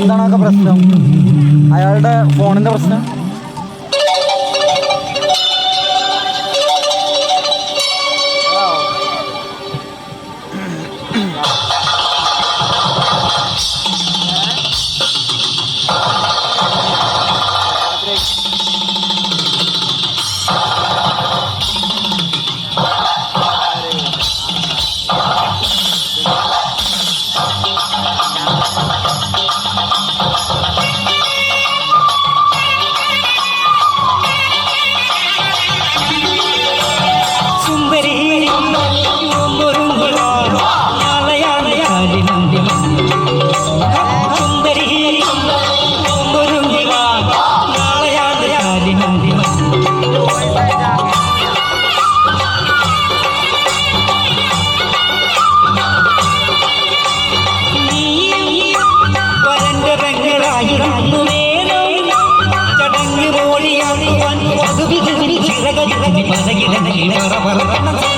എന്താണ് പ്രശ്നം അയാളുടെ ഫോണിന്റെ പ്രശ്നം? மரபர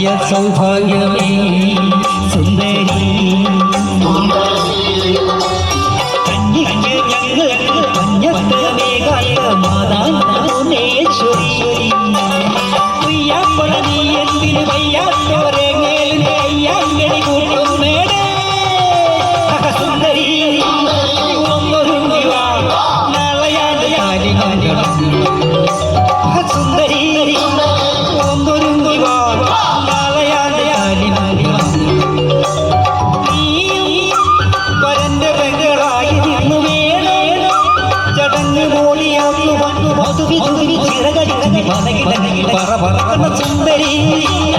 അഭയ സൗഭാഗ്യമേ സുന്ദരി സുന്ദരി ഒന്നൊരുങ്ങിവാ നാളെയാണ് കാര്യങ്ങൾ 准备。